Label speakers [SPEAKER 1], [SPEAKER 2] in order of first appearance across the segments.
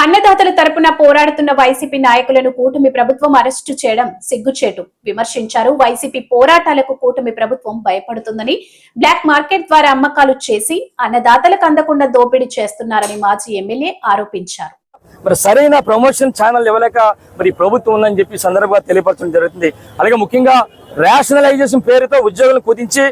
[SPEAKER 1] అన్నదాతల తరపున పోరాడుతున్న వైసీపీ నాయకులను కూటమి ప్రభుత్వం అరెస్టు చేయడం సిగ్గుచేటు. విమర్శించారు. వైసీపీ పోరాటాలకు కూటమి ప్రభుత్వం భయపడుతుందని బ్లాక్ మార్కెట్ ద్వారా అమ్మకాలు చేసి అన్నదాతలకు అందకుండా దోపిడీ చేస్తున్నారని మాజీ ఎమ్మెల్యే ఆరోపించారు.
[SPEAKER 2] మరి సరైన ప్రమోషన్ ఛానల్ ఇవ్వలేక మరి ప్రభుత్వం ఉందని చెప్పి సందర్భంగా తెలియపరచడం జరుగుతుంది. అలాగే ముఖ్యంగా రేషనలైజేషన్ పేరుతో ఉద్యోగులను కుదించి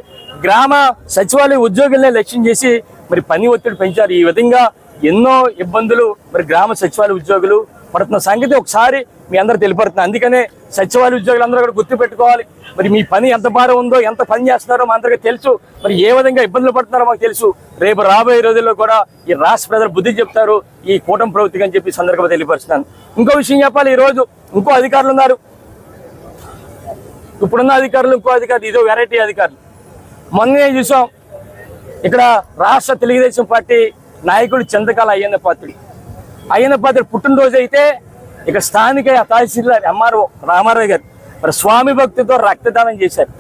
[SPEAKER 2] గ్రామ సచివాలయ ఉద్యోగులనే లక్ష్యం చేసి మరి పని ఒత్తిడి పెంచారు. ఈ విధంగా ఎన్నో ఇబ్బందులు మరి గ్రామ సచివాలయ ఉద్యోగులు పడుతున్న సంగతి ఒకసారి మీ అందరూ తెలియపడుతుంది అందుకనే సచివాలయ ఉద్యోగులందరూ కూడా గుర్తు పెట్టుకోవాలి. మరి మీ పని ఎంత భారం ఉందో ఎంత పని చేస్తున్నారో మా అందరికీ తెలుసు. మరి ఏ విధంగా ఇబ్బందులు పడుతున్నారో మాకు తెలుసు. రేపు రాబోయే రోజుల్లో కూడా ఈ రాష్ట్ర ప్రజలు బుద్ధి చెప్తారు ఈ కూటమి ప్రభుత్వం అని చెప్పి సందర్భంగా తెలియపరుస్తున్నాను. ఇంకో విషయం చెప్పాలి ఈ రోజు ఇంకో అధికారులు ఉన్నారు. ఇప్పుడున్న అధికారులు ఇంకో అధికారులు ఇదో వెరైటీ అధికారులు. మొన్నే చూసాం ఇక్కడ రాష్ట్ర తెలుగుదేశం పార్టీ నాయకుడు చంద్రకాల అయ్యన్న పాత్రుడు. అయ్యన్న పాత్రుడు పుట్టినరోజు అయితే ఇక స్థానిక తహసీల్దార్ ఎంఆర్ఓ రామారావు గారు మరి స్వామి భక్తితో రక్తదానం చేశారు.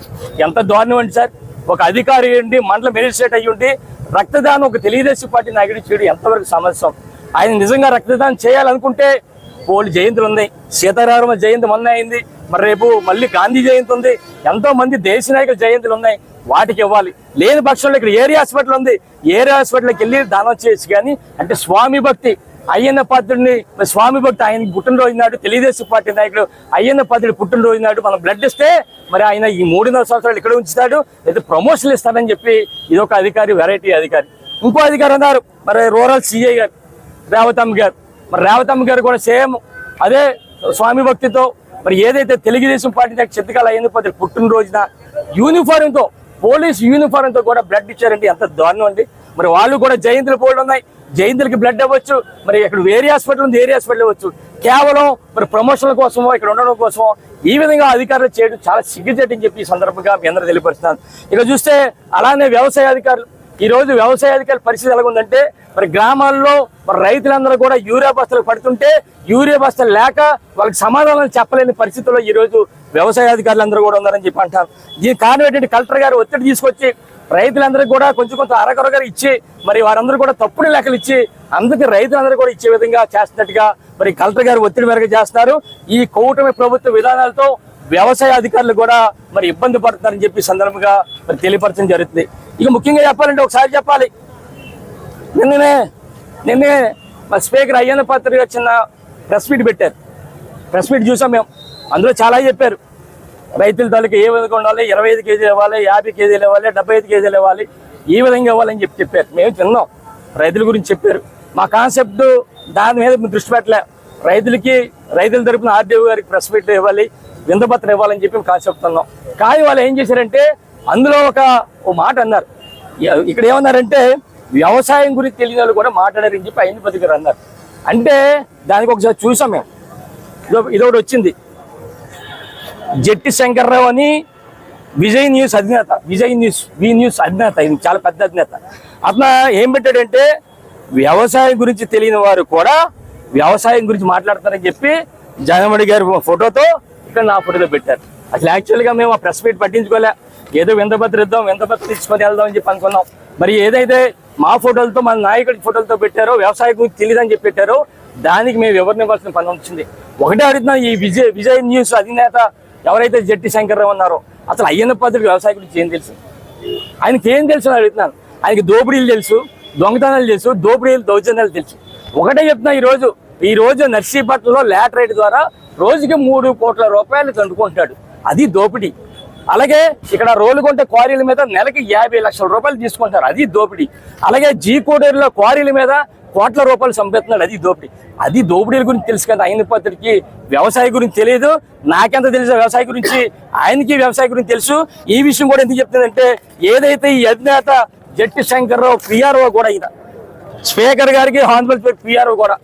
[SPEAKER 2] ఎంత దారుణం అండి సార్? ఒక అధికారి ఉండి మండల మెజిస్ట్రేట్ అయ్యి ఉండి రక్తదానం ఒక తెలుగుదేశం పార్టీ నాయకుడు చేయడం ఎంతవరకు సమస్యం ఆయన నిజంగా రక్తదానం చేయాలనుకుంటే పోలి జయంతులు ఉన్నాయి. సీతారామ జయంతి మొన్న అయింది. మరి రేపు మళ్ళీ గాంధీ జయంతి ఉంది. ఎంతో మంది దేశ నాయకుల జయంతులు ఉన్నాయి. వాటికి ఇవ్వాలి. లేని పక్షంలో ఇక్కడ ఏరియా హాస్పిటల్ ఉంది. ఏరియా హాస్పిటల్కి వెళ్ళి దానం చేసి కానీ అంటే స్వామి భక్తి అయ్యన్న పాత్రుడిని మరి స్వామి భక్తి ఆయన పుట్టినరోజు నాడు తెలుగుదేశం పార్టీ నాయకుడు అయ్యన్న పాత్రుడి పుట్టినరోజు నాడు మనం బ్లడ్ ఇస్తే మరి ఆయన ఈ మూడున్నర సంవత్సరాలు ఇక్కడ ఉంచుతాడు లేదా ప్రమోషన్లు ఇస్తాడని చెప్పి ఇది ఒక అధికారి వెరైటీ అధికారి. ఇంకో అధికారి అన్నారు మరి రూరల్ సిఐ గారు రేవతమ్మ గారు. మరి రేవతమ్మ గారు కూడా సేమ్ అదే స్వామి భక్తితో మరి ఏదైతే తెలుగుదేశం పార్టీ నాకు చిత్తకాల అయ్యన్న పాత్రుడు పుట్టినరోజున యూనిఫారంతో పోలీస్ యూనిఫారంతో కూడా బ్లడ్ ఇచ్చారంటే ఎంత దారుణం అండి. మరి వాళ్ళు కూడా జయంతులు పోలు ఉన్నాయి. జయంతులకి బ్లడ్ అవ్వచ్చు. మరి ఇక్కడ వేరే హాస్పిటల్ ఉంది ఏరియా హాస్పిటల్ అవ్వచ్చు. కేవలం మరి ప్రమోషన్ల కోసమో ఇక్కడ ఉండడం కోసమో ఈ విధంగా అధికారులు చేయడం చాలా సిగ్గుచేటని చెప్పి ఈ సందర్భంగా మీ అందరూ తెలియపరుస్తున్నాను ఇక చూస్తే అలానే వ్యవసాయ అధికారులు ఈ రోజు వ్యవసాయ అధికారుల పరిస్థితి ఎలా ఉందంటే మరి గ్రామాల్లో మరి రైతులందరూ కూడా యూరియా బస్తాలు పడుతుంటే యూరియా బస్తాలు లేక వాళ్ళకి సమాధానం చెప్పలేని పరిస్థితుల్లో ఈ రోజు వ్యవసాయ అధికారులు అందరూ కూడా ఉన్నారని చెప్పి అంటారు. దీని కారణం ఏంటంటే కలెక్టర్ గారు ఒత్తిడి తీసుకొచ్చి రైతులందరికీ కూడా కొంచెం కొంత అరకొరగా ఇచ్చి మరి వారందరూ కూడా తప్పుడు లెక్కలు ఇచ్చి అందుకే రైతులందరూ కూడా ఇచ్చే విధంగా చేస్తున్నట్టుగా మరి కలెక్టర్ గారు ఒత్తిడి మేరకు చేస్తున్నారు. ఈ కూటమి ప్రభుత్వ విధానాలతో వ్యవసాయ అధికారులు కూడా మరి ఇబ్బంది పడుతున్నారని చెప్పి సందర్భంగా మరి తెలియపరచడం జరుగుతుంది. ఇక ముఖ్యంగా చెప్పాలంటే ఒకసారి చెప్పాలి. నిన్ననే నిన్నే మా స్పీకర్ అయ్యన్న పాత్ర చిన్న ప్రెస్ మీట్ పెట్టారు. ప్రెస్ మీట్ చూసాం మేము. అందులో చాలా చెప్పారు. రైతుల తాలూకు ఏ విధంగా ఉండాలి ఇరవై ఐదు కేజీలు ఇవ్వాలి యాభై కేజీలు ఇవ్వాలి డెబ్బై ఐదు కేజీలు ఇవ్వాలి ఈ విధంగా ఇవ్వాలని చెప్పి చెప్పారు. మేము తిన్నాం. రైతుల గురించి చెప్పారు. మా కాన్సెప్ట్ దాని మీద దృష్టి పెట్టలే. రైతులకి రైతుల తరపున ఆర్డీఓ గారికి ప్రెస్ మీట్ ఇవ్వాలి. విందపత్రం ఇవ్వాలని చెప్పి మేము చెప్తున్నాం కానీ వాళ్ళు ఏం చేశారంటే అందులో ఒక ఓ మాట అన్నారు. ఇక్కడ ఏమన్నారంటే వ్యవసాయం గురించి తెలియని వాళ్ళు కూడా మాట్లాడారని చెప్పి అయిన పత్రికలు అన్నారు. అంటే దానికి ఒకసారి చూసాం మేము. ఇదో ఇదొకటి వచ్చింది. జట్టి శంకర్రావు అని విజయ్ న్యూస్ అధినేత విజయ్ న్యూస్ వి న్యూస్ అధినేత ఇది చాలా పెద్ద అధినేత. అతను ఏం పెట్టాడంటే వ్యవసాయం గురించి తెలియని వారు కూడా వ్యవసాయం గురించి మాట్లాడతారని చెప్పి జగన్మణి గారి ఫోటోతో ఇక్కడ నా ఫోటోలో పెట్టారు. అసలు యాక్చువల్గా మేము ఆ ప్రెస్ మీట్ పట్టించుకోలే. ఏదో వింతపత్ర ఇద్దాం వింతపత్ర తీసుకొని వెళ్దాం అని చెప్పి అనుకున్నాం. మరి ఏదైతే మా ఫోటోలతో మన నాయకుడి ఫోటోలతో పెట్టారో వ్యవసాయం గురించి తెలియదని చెప్పి పెట్టారో దానికి మేము వివరణ ఇవ్వాల్సిన పని వచ్చింది. ఒకటే అడుగుతున్నాం ఈ విజయ్ విజయ్ న్యూస్ అధినేత ఎవరైతే జట్టి శంకర్రావు ఉన్నారో అసలు అయ్యన్న పద్ధతి వ్యవసాయ గురించి ఏం తెలుసు? ఆయనకి ఏం తెలుసు అని అడుగుతున్నాను. ఆయనకి దోపిడీలు తెలుసు దొంగతనాలు తెలుసు దోపిడీలు దౌర్జన్యాలు తెలుసు. ఒకటే చెప్తున్నా ఈ రోజు ఈ రోజు నర్సీపట్నంలో లాటరైట్ ద్వారా రోజుకి మూడు కోట్ల రూపాయలు తండుకుంటున్నాడు అది దోపిడీ. అలాగే ఇక్కడ రోలు కొంటే క్వారీల మీద నెలకి యాభై లక్షల రూపాయలు తీసుకుంటారు అది దోపిడీ. అలాగే జీ కోడేరులో క్వారీల మీద కోట్ల రూపాయలు సంపెత్తున్నాడు అది దోపిడీ. అది దోపిడీల గురించి తెలుసు కదా. ఆయన పత్రికి వ్యవసాయ గురించి తెలియదు. నాకెంత తెలుసు వ్యవసాయ గురించి? ఆయనకి వ్యవసాయ గురించి తెలుసు. ఈ విషయం కూడా ఎందుకు చెప్తుందంటే ఏదైతే ఈ అధినేత జట్టి శంకర్రావు పిఆర్ఓ కూడా ఈయన స్పీకర్ గారికి హాన్బల్ పిఆర్ఓ కూడా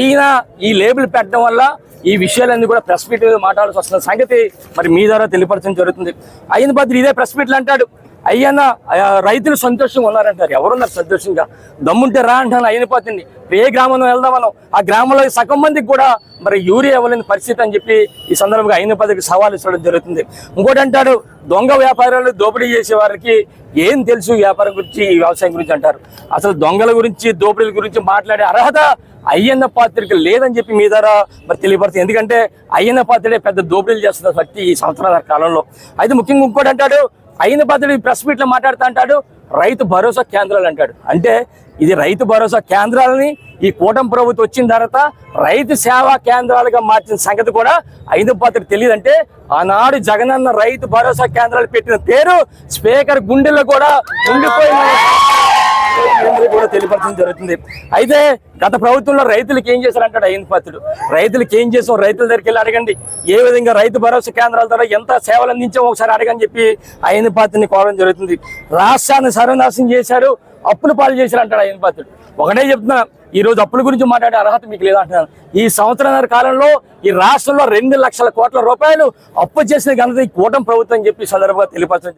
[SPEAKER 2] ఈయన ఈ లేబుల్ పెట్టడం వల్ల ఈ విషయాలన్నీ కూడా ప్రెస్ మీట్ మీద మాట్లాడాల్సి వస్తున్న సంగతి మరి మీ ద్వారా తెలియపరచడం జరుగుతుంది. అయిన బదులు ఇదే ప్రెస్ మీట్లు అంటాడు. అయ్యన్న రైతులు సంతోషంగా ఉన్నారంటారు. ఎవరున్నారు సంతోషంగా? దమ్ముంటే రా అంటాను అయిన పోతుంది ఏ గ్రామం వెళ్దాం మనం? ఆ గ్రామంలో సగం మందికి కూడా మరి యూరియా ఇవ్వలేని పరిస్థితి అని చెప్పి ఈ సందర్భంగా అయిన పదవికి సవాల్ ఇచ్చడం జరుగుతుంది. ఇంకోటి అంటాడు దొంగ వ్యాపారాలు దోపిడీ చేసే వారికి ఏం తెలుసు వ్యాపారం గురించి ఈ వ్యవసాయం గురించి అంటారు. అసలు దొంగల గురించి దోపిడీల గురించి మాట్లాడే అర్హత అయ్యన్న పాత్రికి లేదని చెప్పి మీ ద్వారా మరి తెలియపడుతుంది ఎందుకంటే అయ్యన్న పాత్రుడే పెద్ద దోపిడీలు చేస్తున్న వ్యక్తి ఈ సంవత్సరాల కాలంలో. అయితే ముఖ్యంగా ఇంకోటి అంటాడు అయ్యన్న పాత్రుడు ప్రెస్ మీట్లో మాట్లాడుతూ అంటాడు రైతు భరోసా కేంద్రాలు అంటాడు. అంటే ఇది రైతు భరోసా కేంద్రాలని ఈ కూటమి ప్రభుత్వం వచ్చిన తర్వాత రైతు సేవా కేంద్రాలుగా మార్చిన సంగతి కూడా ఐదు పాత్రకు తెలియదంటే ఆనాడు జగనన్న రైతు భరోసా కేంద్రాలు పెట్టిన పేరు స్పీకర్ గుండెల్లో కూడా ఉండిపోయింది కేంద్రం కూడా తెలియపరచడం జరుగుతుంది. అయితే గత ప్రభుత్వంలో రైతులకు ఏం చేశారంటాడు అయ్యింది పాత్రుడు? రైతులకు ఏం చేసాం రైతుల దగ్గరికి వెళ్ళి అడగండి. ఏ విధంగా రైతు భరోసా కేంద్రాల ద్వారా ఎంత సేవలు అందించామో ఒకసారి అడగని చెప్పి అయ్యింది పాత్రని కోరడం జరుగుతుంది. రాష్ట్రాన్ని సర్వనాశనం చేశారు అప్పులు పాలు చేశారు అంటాడు అయ్యింది పాత్రుడు. ఒకటే చెప్తున్నా ఈ రోజు అప్పుల గురించి మాట్లాడే అర్హత మీకు లేదంటున్నాను ఈ సంవత్సరాల కాలంలో ఈ రాష్ట్రంలో రెండు లక్షల కోట్ల రూపాయలు అప్పు చేసిన ఘనత ఈ కూటమి ప్రభుత్వం చెప్పి సందర్భంగా తెలియపరచడం